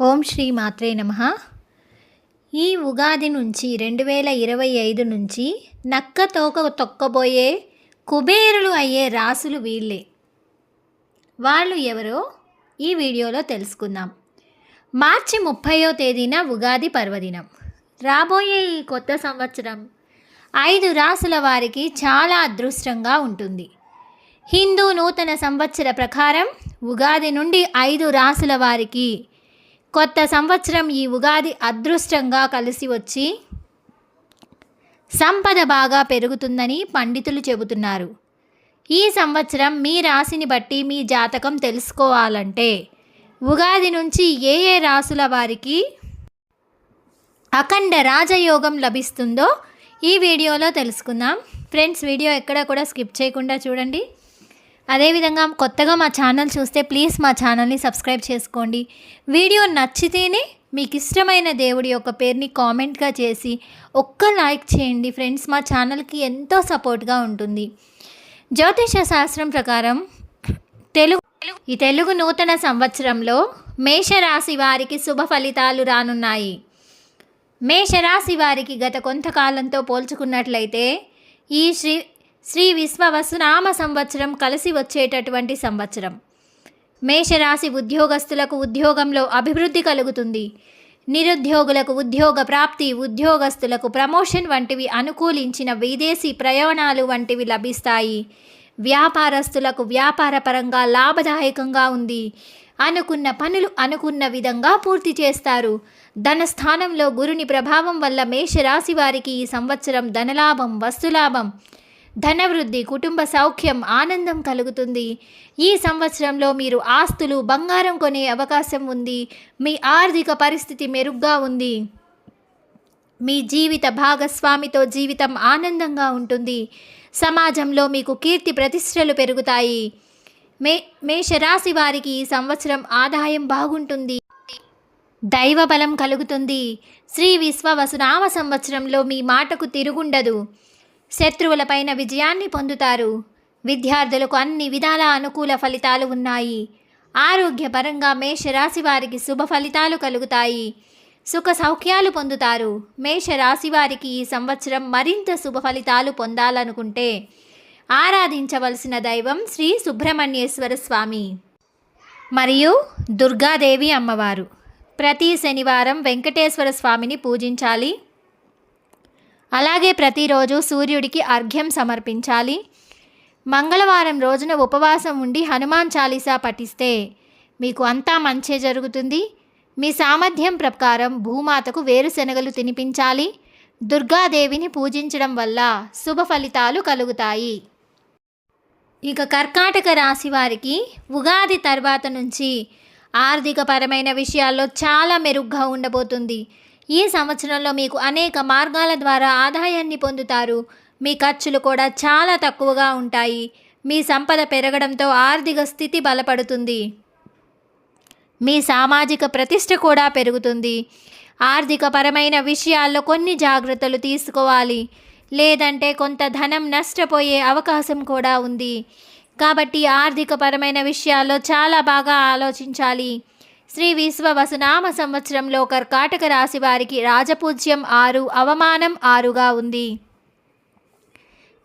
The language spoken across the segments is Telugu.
ఓం శ్రీ మాత్రే నమ. ఈ ఉగాది నుంచి రెండు వేల ఇరవై ఐదు నుంచి నక్క తోక తొక్కబోయే కుబేరులు అయ్యే రాసులు వీళ్ళే. వాళ్ళు ఎవరో ఈ వీడియోలో తెలుసుకుందాం. మార్చి ముప్పయో తేదీన ఉగాది పర్వదినం. రాబోయే ఈ కొత్త సంవత్సరం ఐదు రాసుల వారికి చాలా అదృష్టంగా ఉంటుంది. హిందూ నూతన సంవత్సర ప్రకారం ఉగాది నుండి ఐదు రాసుల వారికి కొత్త సంవత్సరం ఈ ఉగాది అదృష్టంగా కలిసి వచ్చి సంపద బాగా పెరుగుతుందని పండితులు చెబుతున్నారు. ఈ సంవత్సరం మీ రాశిని బట్టి మీ జాతకం తెలుసుకోవాలంటే ఉగాది నుంచి ఏ ఏ రాసుల వారికి అఖండ రాజయోగం లభిస్తుందో ఈ వీడియోలో తెలుసుకుందాం. ఫ్రెండ్స్ వీడియో ఎక్కడ కూడా స్కిప్ చేయకుండా చూడండి. అదేవిధంగా కొత్తగా మా ఛానల్ చూస్తే ప్లీజ్ మా ఛానల్ని సబ్స్క్రైబ్ చేసుకోండి. వీడియో నచ్చితేనే మీకు ఇష్టమైన దేవుడి యొక్క పేరుని కామెంట్గా చేసి ఒక్క లైక్ చేయండి. ఫ్రెండ్స్ మా ఛానల్కి ఎంతో సపోర్ట్గా ఉంటుంది. జ్యోతిష శాస్త్రం ప్రకారం తెలుగు ఈ తెలుగు నూతన సంవత్సరంలో మేషరాశి వారికి శుభ ఫలితాలు రానున్నాయి. మేషరాశి వారికి గత కొంతకాలంతో పోల్చుకున్నట్లయితే ఈ శ్రీ శ్రీ విశ్వవసునామ సంవత్సరం కలిసి వచ్చేటటువంటి సంవత్సరం. మేషరాశి ఉద్యోగస్తులకు ఉద్యోగంలో అభివృద్ధి కలుగుతుంది. నిరుద్యోగులకు ఉద్యోగ ప్రాప్తి ఉద్యోగస్తులకు ప్రమోషన్ వంటివి అనుకూలించిన విదేశీ ప్రయాణాలు వంటివి లభిస్తాయి. వ్యాపారస్తులకు వ్యాపారపరంగా లాభదాయకంగా ఉంది. అనుకున్న పనులు అనుకున్న విధంగా పూర్తి చేస్తారు. ధన స్థానంలో గురుని ప్రభావం వల్ల మేషరాశి వారికి ఈ సంవత్సరం ధనలాభం వస్తులాభం ధనవృద్ధి కుటుంబ సౌఖ్యం ఆనందం కలుగుతుంది. ఈ సంవత్సరంలో మీరు ఆస్తులు బంగారం కొనే అవకాశం ఉంది. మీ ఆర్థిక పరిస్థితి మెరుగ్గా ఉంది. మీ జీవిత భాగస్వామితో జీవితం ఆనందంగా ఉంటుంది. సమాజంలో మీకు కీర్తి ప్రతిష్టలు పెరుగుతాయి. మే మేషరాశి వారికి ఈ సంవత్సరం ఆదాయం బాగుంటుంది. దైవ బలం కలుగుతుంది. శ్రీ విశ్వవసునామ సంవత్సరంలో మీ మాటకు తిరుగుండదు. శత్రువులపైన విజయాన్ని పొందుతారు. విద్యార్థులకు అన్ని విధాల అనుకూల ఫలితాలు ఉన్నాయి. ఆరోగ్యపరంగా మేషరాశి వారికి శుభ ఫలితాలు కలుగుతాయి. సుఖ సౌఖ్యాలు పొందుతారు. మేషరాశి వారికి ఈ సంవత్సరం మరింత శుభ ఫలితాలు పొందాలనుకుంటే ఆరాధించవలసిన దైవం శ్రీ సుబ్రహ్మణ్యేశ్వర స్వామి. మరియు దుర్గాదేవి అమ్మవారు. ప్రతి శనివారం వెంకటేశ్వర స్వామిని పూజించాలి. అలాగే ప్రతిరోజు సూర్యుడికి అర్ఘ్యం సమర్పించాలి. మంగళవారం రోజున ఉపవాసం ఉండి హనుమాన్ చాలీసా పఠిస్తే మీకు అంతా మంచే జరుగుతుంది. మీ సామర్థ్యం ప్రకారం భూమాతకు వేరుశనగలు తినిపించాలి. దుర్గాదేవిని పూజించడం వల్ల శుభ ఫలితాలు కలుగుతాయి. ఇక కర్కాటక రాశి వారికి ఉగాది తర్వాత నుంచి ఆర్థికపరమైన విషయాల్లో చాలా మెరుగ్గా ఉండబోతుంది. ఈ సంవత్సరంలో మీకు అనేక మార్గాల ద్వారా ఆదాయాన్ని పొందుతారు. మీ ఖర్చులు కూడా చాలా తక్కువగా ఉంటాయి. మీ సంపద పెరగడంతో ఆర్థిక స్థితి బలపడుతుంది. మీ సామాజిక ప్రతిష్ట కూడా పెరుగుతుంది. ఆర్థిక పరమైన విషయాల్లో కొన్ని జాగ్రత్తలు తీసుకోవాలి. లేదంటే కొంత ధనం నష్టపోయే అవకాశం కూడా ఉంది. కాబట్టి ఆర్థిక పరమైన విషయాల్లో చాలా బాగా ఆలోచించాలి. శ్రీ విశ్వవసునామ సంవత్సరంలో కర్కాటక రాశి వారికి రాజపూజ్యం ఆరు అవమానం ఆరుగా ఉంది.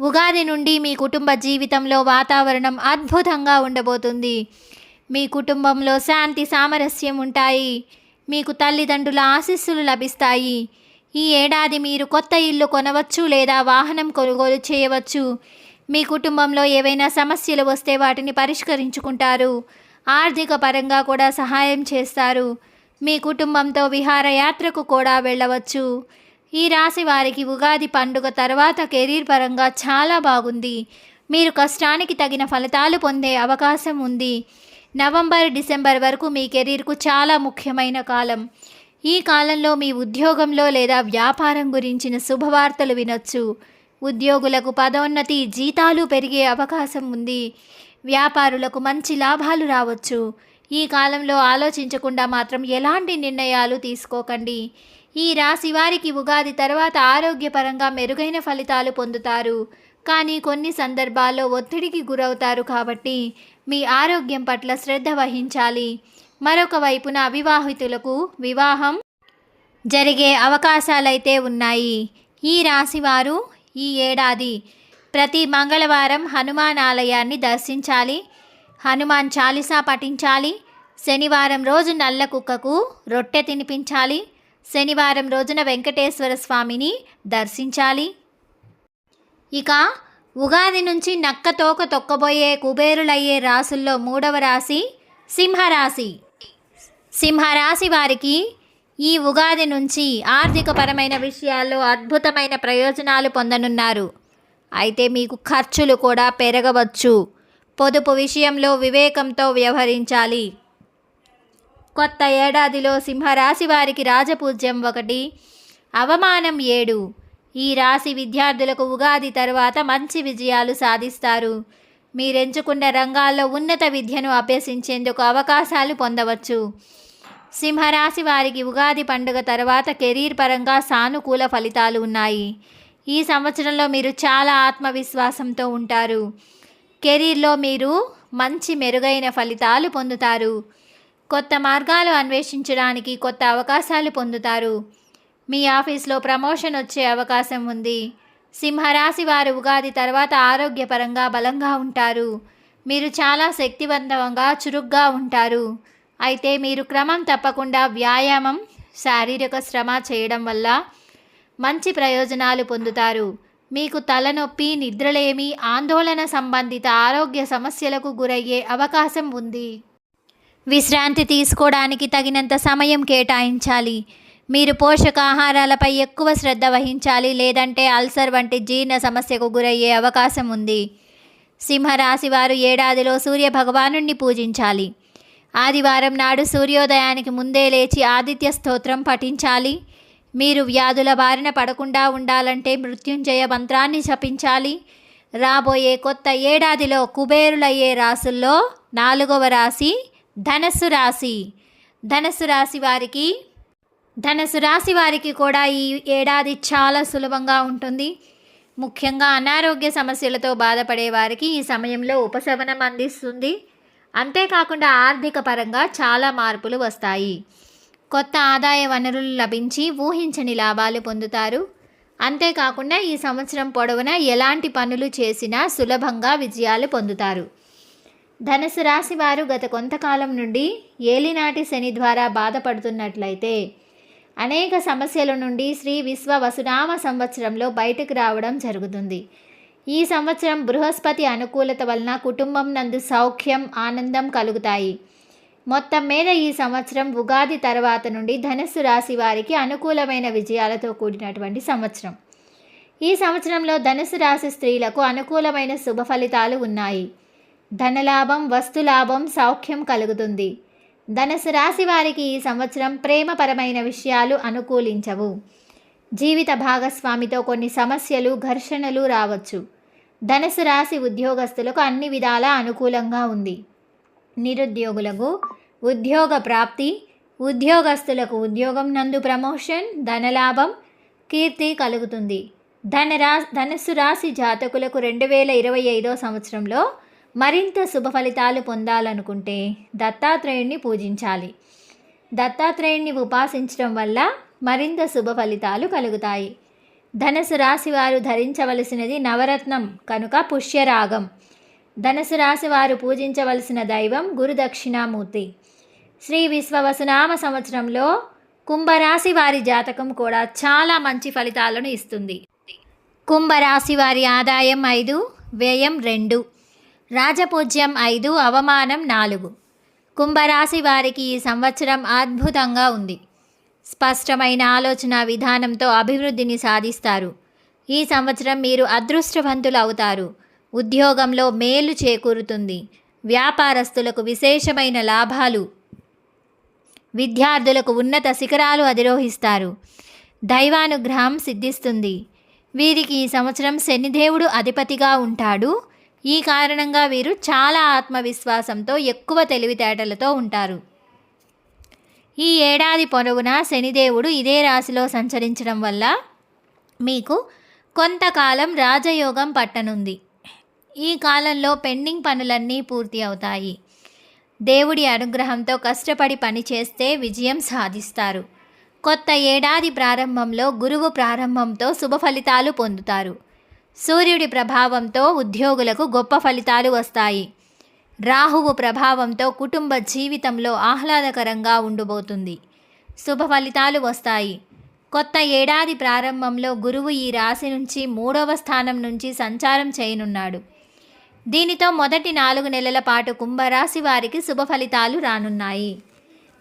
ఉగాది నుండి మీ కుటుంబ జీవితంలో వాతావరణం అద్భుతంగా ఉండబోతుంది. మీ కుటుంబంలో శాంతి సామరస్యం ఉంటాయి. మీకు తల్లిదండ్రుల ఆశీస్సులు లభిస్తాయి. ఈ ఏడాది మీరు కొత్త ఇల్లు కొనవచ్చు లేదా వాహనం కొనుగోలు చేయవచ్చు. మీ కుటుంబంలో ఏవైనా సమస్యలు వస్తే వాటిని పరిష్కరించుకుంటారు. ఆర్థిక పరంగా కూడా సహాయం చేస్తారు. మీ కుటుంబంతో విహారయాత్రకు కూడా వెళ్ళవచ్చు. ఈ రాశి వారికి ఉగాది పండుగ తర్వాత కెరీర్ పరంగా చాలా బాగుంది. మీరు కష్టానికి తగిన ఫలితాలు పొందే అవకాశం ఉంది. నవంబర్ డిసెంబర్ వరకు మీ కెరీర్కు చాలా ముఖ్యమైన కాలం. ఈ కాలంలో మీ ఉద్యోగంలో లేదా వ్యాపారం గురించిన శుభవార్తలు వినొచ్చు. ఉద్యోగులకు పదోన్నతి జీతాలు పెరిగే అవకాశం ఉంది. వ్యాపారులకు మంచి లాభాలు రావచ్చు. ఈ కాలంలో ఆలోచించకుండా మాత్రం ఎలాంటి నిర్ణయాలు తీసుకోకండి. ఈ రాశి వారికి ఉగాది తర్వాత ఆరోగ్యపరంగా మెరుగైన ఫలితాలు పొందుతారు. కానీ కొన్ని సందర్భాల్లో ఒత్తిడికి గురవుతారు కాబట్టి మీ ఆరోగ్యం పట్ల శ్రద్ధ వహించాలి. మరొక వైపున అవివాహితులకు వివాహం జరిగే అవకాశాలైతే ఉన్నాయి. ఈ రాశివారు ఈ ఏడాది ప్రతి మంగళవారం హనుమాన్ ఆలయాన్ని దర్శించాలి. హనుమాన్ చాలీసా పఠించాలి. శనివారం రోజు నల్ల కుక్కకు రొట్టె తినిపించాలి. శనివారం రోజున వెంకటేశ్వర స్వామిని దర్శించాలి. ఇక ఉగాది నుంచి నక్క తోక తొక్కబోయే కుబేరులయ్యే రాసుల్లో మూడవ రాశి సింహరాశి. సింహరాశి వారికి ఈ ఉగాది నుంచి ఆర్థికపరమైన విషయాల్లో అద్భుతమైన ప్రయోజనాలు పొందనున్నారు. అయితే మీకు ఖర్చులు కూడా పెరగవచ్చు. పొదుపు విషయంలో వివేకంతో వ్యవహరించాలి. కొత్త ఏడాదిలో సింహరాశి వారికి రాజపూజ్యం ఒకటి అవమానం ఏడు. ఈ రాశి విద్యార్థులకు ఉగాది తర్వాత మంచి విజయాలు సాధిస్తారు. మీరెంచుకున్న రంగాల్లో ఉన్నత విద్యను అభ్యసించేందుకు అవకాశాలు పొందవచ్చు. సింహరాశి వారికి ఉగాది పండుగ తర్వాత కెరీర్ పరంగా సానుకూల ఫలితాలు ఉన్నాయి. ఈ సంవత్సరంలో మీరు చాలా ఆత్మవిశ్వాసంతో ఉంటారు. కెరీర్లో మీరు మంచి మెరుగైన ఫలితాలు పొందుతారు. కొత్త మార్గాలు అన్వేషించడానికి కొత్త అవకాశాలు పొందుతారు. మీ ఆఫీస్లో ప్రమోషన్ వచ్చే అవకాశం ఉంది. సింహరాశి వారు ఉగాది తర్వాత ఆరోగ్యపరంగా బలంగా ఉంటారు. మీరు చాలా శక్తివంతంగా చురుగ్గా ఉంటారు. అయితే మీరు క్రమం తప్పకుండా వ్యాయామం శారీరక శ్రమ చేయడం వల్ల మంచి ప్రయోజనాలు పొందుతారు. మీకు తలనొప్పి నిద్రలేమి ఆందోళన సంబంధిత ఆరోగ్య సమస్యలకు గురయ్యే అవకాశం ఉంది. విశ్రాంతి తీసుకోవడానికి తగినంత సమయం కేటాయించాలి. మీరు పోషకాహారాలపై ఎక్కువ శ్రద్ధ వహించాలి లేదంటే అల్సర్ వంటి జీర్ణ సమస్యకు గురయ్యే అవకాశం ఉంది. సింహరాశి వారు ఏడాదిలో సూర్య భగవానుణ్ణి పూజించాలి. ఆదివారం నాడు సూర్యోదయానికి ముందే లేచి ఆదిత్య స్తోత్రం పఠించాలి. మీరు వ్యాధుల బారిన పడకుండా ఉండాలంటే మృత్యుంజయ మంత్రాన్ని జపించాలి. రాబోయే కొత్త ఏడాదిలో కుబేరులయ్యే రాసుల్లో నాలుగవ రాశి ధనస్సు రాశి. ధనస్సు రాశి వారికి ధనస్సు రాశి వారికి కూడా ఈ ఏడాది చాలా సులభంగా ఉంటుంది. ముఖ్యంగా అనారోగ్య సమస్యలతో బాధపడే వారికి ఈ సమయంలో ఉపశమనం అందిస్తుంది. అంతేకాకుండా ఆర్థిక పరంగా చాలా మార్పులు వస్తాయి. కొత్త ఆదాయ వనరులు లభించి ఊహించని లాభాలు పొందుతారు. అంతేకాకుండా ఈ సంవత్సరం పొడవునా ఎలాంటి పనులు చేసినా సులభంగా విజయాలు పొందుతారు. ధనుసు రాశి వారు గత కొంతకాలం నుండి ఏలినాటి శని ద్వారా బాధపడుతున్నట్లయితే అనేక సమస్యల నుండి శ్రీ విశ్వ వసునామ సంవత్సరంలో బయటకు రావడం జరుగుతుంది. ఈ సంవత్సరం బృహస్పతి అనుకూలత వలన కుటుంబం నందు సౌఖ్యం ఆనందం కలుగుతాయి. మొత్తం మీద ఈ సంవత్సరం ఉగాది తర్వాత నుండి ధనుస్సు రాశి వారికి అనుకూలమైన విజయాలతో కూడినటువంటి సంవత్సరం. ఈ సంవత్సరంలో ధనుసు రాశి స్త్రీలకు అనుకూలమైన శుభ ఫలితాలు ఉన్నాయి. ధనలాభం వస్తులాభం సౌఖ్యం కలుగుతుంది. ధనుసు రాశి వారికి ఈ సంవత్సరం ప్రేమపరమైన విషయాలు అనుకూలించవు. జీవిత భాగస్వామితో కొన్ని సమస్యలు ఘర్షణలు రావచ్చు. ధనుసు రాశి ఉద్యోగస్తులకు అన్ని విధాలా అనుకూలంగా ఉంది. నిరుద్యోగులకు ఉద్యోగ ప్రాప్తి ఉద్యోగస్తులకు ఉద్యోగం నందు ప్రమోషన్ ధనలాభం కీర్తి కలుగుతుంది. ధనరా ధనస్సు రాశి జాతకులకు రెండు వేల ఇరవై ఐదో సంవత్సరంలో మరింత శుభ ఫలితాలు పొందాలనుకుంటే దత్తాత్రేయుణ్ణి పూజించాలి. దత్తాత్రేయుణ్ణి ఉపాసించడం వల్ల మరింత శుభ ఫలితాలు కలుగుతాయి. ధనసు రాశి వారు ధరించవలసినది నవరత్నం కనుక పుష్యరాగం. ధనుసు రాశి వారు పూజించవలసిన దైవం గురుదక్షిణామూర్తి శ్రీ విశ్వవసునామ సంవత్సరంలో కుంభరాశి వారి జాతకం కూడా చాలా మంచి ఫలితాలను ఇస్తుంది. కుంభరాశి వారి ఆదాయం ఐదు వ్యయం రెండు రాజపూజ్యం ఐదు అవమానం నాలుగు. కుంభరాశి వారికి ఈ సంవత్సరం అద్భుతంగా ఉంది. స్పష్టమైన ఆలోచన విధానంతో అభివృద్ధిని సాధిస్తారు. ఈ సంవత్సరం మీరు అదృష్టవంతులు అవుతారు. ఉద్యోగంలో మేలు చేకూరుతుంది. వ్యాపారస్తులకు విశేషమైన లాభాలు. విద్యార్థులకు ఉన్నత శిఖరాలు అధిరోహిస్తారు. దైవానుగ్రహం సిద్ధిస్తుంది. వీరికి ఈ సంవత్సరం శనిదేవుడు అధిపతిగా ఉంటాడు. ఈ కారణంగా వీరు చాలా ఆత్మవిశ్వాసంతో ఎక్కువ తెలివితేటలతో ఉంటారు. ఈ ఏడాది పొడవునా శనిదేవుడు ఇదే రాశిలో సంచరించడం వల్ల మీకు కొంతకాలం రాజయోగం పట్టనుంది. ఈ కాలంలో పెండింగ్ పనులన్నీ పూర్తి అవుతాయి. దేవుడి అనుగ్రహంతో కష్టపడి పని చేస్తే విజయం సాధిస్తారు. కొత్త ఏడాది ప్రారంభంలో గురువు ప్రారంభంతో శుభ ఫలితాలు పొందుతారు. సూర్యుడి ప్రభావంతో ఉద్యోగులకు గొప్ప ఫలితాలు వస్తాయి. రాహువు ప్రభావంతో కుటుంబ జీవితంలో ఆహ్లాదకరంగా ఉండబోతుంది శుభ ఫలితాలు వస్తాయి. కొత్త ఏడాది ప్రారంభంలో గురువు ఈ రాశి నుంచి మూడవ స్థానం నుంచి సంచారం చేయనున్నాడు. దీనితో మొదటి నాలుగు నెలల పాటు కుంభరాశి వారికి శుభ ఫలితాలు రానున్నాయి.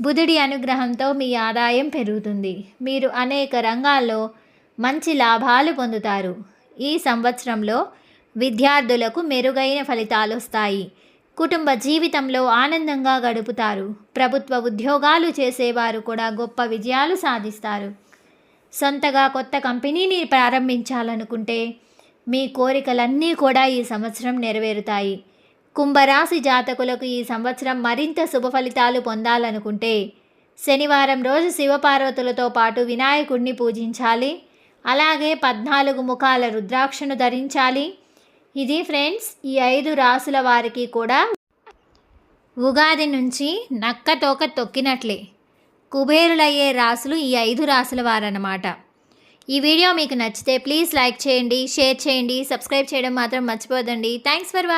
బుధుడి అనుగ్రహంతో మీ ఆదాయం పెరుగుతుంది. మీరు అనేక రంగాల్లో మంచి లాభాలు పొందుతారు. ఈ సంవత్సరంలో విద్యార్థులకు మెరుగైన ఫలితాలు వస్తాయి. కుటుంబ జీవితంలో ఆనందంగా గడుపుతారు. ప్రభుత్వ ఉద్యోగాలు చేసేవారు కూడా గొప్ప విజయాలు సాధిస్తారు. సొంతగా కొత్త కంపెనీని ప్రారంభించాలనుకుంటే మీ కోరికలన్నీ కూడా ఈ సంవత్సరం నెరవేరుతాయి. కుంభరాశి జాతకులకు ఈ సంవత్సరం మరింత శుభ ఫలితాలు పొందాలనుకుంటే శనివారం రోజు శివపార్వతులతో పాటు వినాయకుడిని పూజించాలి. అలాగే పద్నాలుగు ముఖాల రుద్రాక్షను ధరించాలి. ఇది ఫ్రెండ్స్ ఈ ఐదు రాసుల వారికి కూడా ఉగాది నుంచి నక్క తోక తొక్కినట్లే. కుబేరులయ్యే రాసులు ఈ ఐదు రాసుల వారన్నమాట. ఈ వీడియో మీకు నచ్చితే ప్లీజ్ లైక్ చేయండి షేర్ చేయండి సబ్స్క్రైబ్ చేయడం మాత్రం మర్చిపోదండి థ్యాంక్స్ ఫర్ వాచింగ్